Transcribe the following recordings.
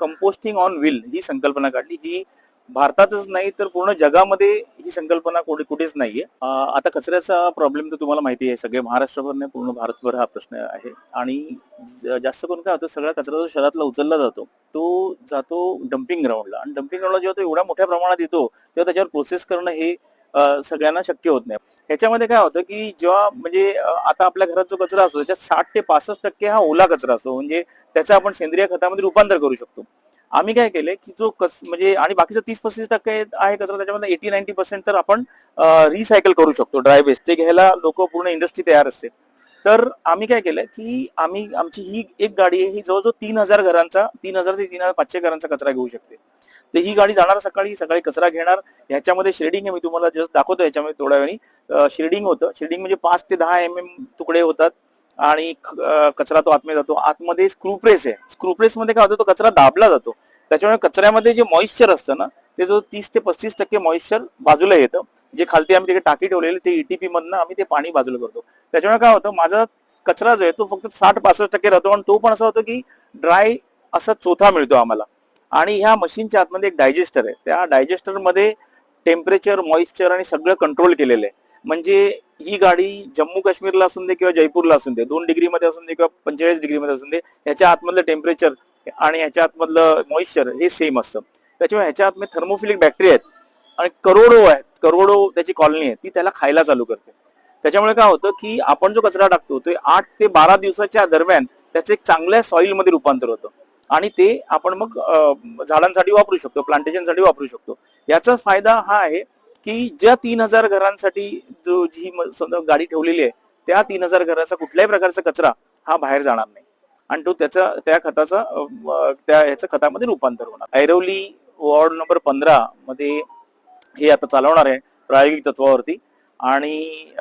Composting on wheel ही संकल्पना काढली. ही भारतातच नाही तर पूर्ण जगामध्ये ही संकल्पना कुठे कुठेच नाहीये. आता कचऱ्याचा प्रॉब्लेम तर तुम्हाला माहिती आहे सगळे महाराष्ट्रभर नाही पूर्ण भारतभर हा प्रश्न आहे. आणि जास्त करून काय होतं सगळा कचरा जो शहरातला उचलला जातो तो जातो डम्पिंग ग्राउंडला आणि डम्पिंग ग्राउंडला जेव्हा तो एवढ्या मोठ्या प्रमाणात येतो तेव्हा त्याच्यावर प्रोसेस करणं हे सगळ्यांना शक्य होत नाही. ह्याच्यामध्ये काय होतं की जेव्हा म्हणजे आता आपल्या घरात जो कचरा असतो त्याच्यात साठ ते पासष्ट टक्के हा ओला कचरा असतो. म्हणजे त्याचा आपण सेंद्रिय खतामध्ये रूपांतर करू शकतो. आम्ही काय केलंय की जो कच म्हणजे आणि बाकीचा तीस पस्तीस टक्के आहे कचरा त्याच्यामध्ये एटी नाईन्टी पर्सेंट तर आपण रिसायकल करू शकतो. ड्राय वेस्ट ते घ्यायला लोक पूर्ण इंडस्ट्री तयार असते. तर आम्ही काय केलंय की आम्ही आमची ही एक गाडी आहे ही जवळजवळ तीन हजार घरांचा तीन हजार ते तीन हजार पाचशे घरांचा कचरा घेऊ शकते. तर ही गाडी जाणार सकाळी सकाळी कचरा घेणार. ह्याच्यामध्ये शेडिंग आहे मी तुम्हाला जस्ट दाखवतो याच्यामध्ये थोड्या वेळी शेडिंग होतं. शेडिंग म्हणजे पाच ते दहा एम एम तुकडे होतात. आणि ख- कचरा तो आतमध्ये जातो. आतमध्ये स्क्रूप्रेस आहे. स्क्रूप्रेस मध्ये काय होतं तो कचरा दाबला जातो. त्याच्यामुळे कचऱ्यामध्ये जे मॉइश्चर असतं ना ते जो तीस ते पस्तीस टक्के मॉइश्चर बाजूला येतं. जे खालती आम्ही तिथे टाकी ठेवलेली ते ईटीपी मधनं आम्ही ते पाणी बाजूला करतो. त्याच्यामुळे काय होतं माझा कचरा जो आहे तो फक्त साठ पासष्ट टक्के राहतो. आणि तो पण असा होतो की ड्राय असा चोथा मिळतो आम्हाला. आणि ह्या मशीनच्या आतमध्ये एक डायजेस्टर आहे. त्या डायजेस्टरमध्ये टेम्परेचर मॉइश्चर आणि सगळं कंट्रोल केलेलं आहे. म्हणजे ही गाडी जम्मू काश्मीरला असून दे किंवा जयपूरला असून दे दोन डिग्री मध्ये असून दे किंवा पंचेचाळीस डिग्री मध्ये असून दे ह्याच्या आतमधलं टेम्परेचर आणि ह्याच्या आतमधलं मॉइश्चर हे सेम असतं. त्याच्यामुळे ह्याच्या आतमध्ये थर्मोफिलिक बॅक्टेरिया आहेत आणि करोडो आहेत करोडो त्याची कॉलनी आहे ती त्याला खायला चालू करते. त्याच्यामुळे काय होतं की आपण जो कचरा टाकतो ते आठ ते बारा दिवसाच्या दरम्यान त्याचं एक चांगल्या सॉइलमध्ये रूपांतर होतं. आणि ते आपण मग झाडांसाठी वापरू शकतो प्लांटेशनसाठी वापरू शकतो. याचा फायदा हा आहे की ज्या तीन हजार घरांसाठी जो जी समजा गाडी ठेवलेली आहे त्या तीन हजार घराचा कुठल्याही प्रकारचा कचरा हा बाहेर जाणार नाही. आणि तो त्याचा त्या खताचा त्या ह्याचं खतामध्ये रूपांतर होणार. ऐरवली वॉर्ड नंबर पंधरा मध्ये हे आता चालवणार आहे प्रायोगिक तत्वावरती. आणि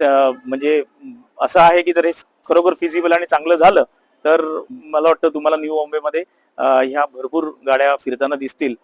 त्या म्हणजे असं आहे की जर हे खरोखर फिजिबल आणि चांगलं झालं तर मला वाटतं तुम्हाला न्यू मुंबईमध्ये ह्या भरपूर गाड्या फिरताना दिसतील.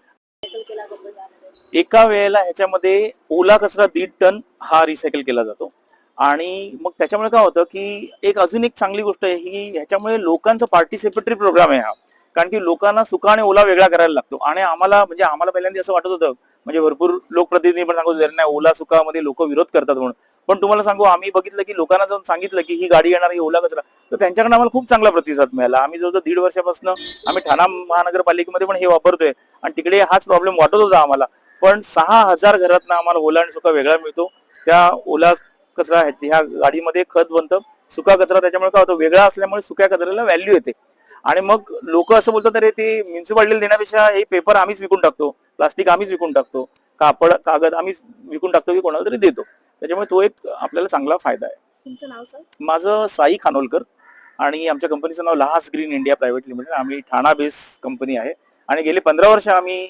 एका वेळेला ह्याच्यामध्ये ओला कचरा दीड टन हा रिसायकल केला जातो. आणि मग त्याच्यामुळे काय होतं की एक अजून एक चांगली गोष्ट आहे ही ह्याच्यामुळे लोकांचा पार्टिसिपेटरी प्रोग्राम आहे हा. कारण की लोकांना सुका आणि ओला वेगळा करायला लागतो. आणि आम्हाला म्हणजे आम्हाला पहिल्यांदा असं वाटत होतं म्हणजे भरपूर लोकप्रतिनिधी पण सांगत होते नाही ओला सुकामध्ये लोक विरोध करतात म्हणून. पण तुम्हाला सांगू आम्ही बघितलं की लोकांना जाऊन सांगितलं की ही गाडी येणार ही ओला कचरा. तर त्यांच्याकडे आम्हाला खूप चांगला प्रतिसाद मिळाला. आम्ही जवळजवळ दीड वर्षापासून आम्ही ठाणा महानगरपालिकेमध्ये पण हे वापरतोय. आणि तिकडे हाच प्रॉब्लेम वाटत होता आम्हाला. पण सहा हजार घरातनं आम्हाला ओला आणि सुका वेगळा मिळतो. त्या ओला कचरा ह्या गाडीमध्ये खत बनतं. सुका कचरा त्याच्यामुळे काय होतं? वेगळा असल्यामुळे सुक्या कचऱ्याला व्हॅल्यू येते. आणि मग लोक असं बोलतात अरे ते म्युन्सिपाल्टीला देण्यापेक्षा हे पेपर आम्हीच विकून टाकतो. प्लास्टिक आम्हीच विकून टाकतो. कापड कागद आम्हीच विकून टाकतो की कोणाला तरी देतो. त्याच्यामुळे तो एक आपल्याला चांगला फायदा आहे. तुमचं नाव सर? माझं साई खानोलकर आणि आमच्या कंपनीचं नाव लहास ग्रीन इंडिया प्रायव्हेट लिमिटेड. आम्ही ठाणा बेस कंपनी आहे. आणि गेली पंधरा वर्ष आम्ही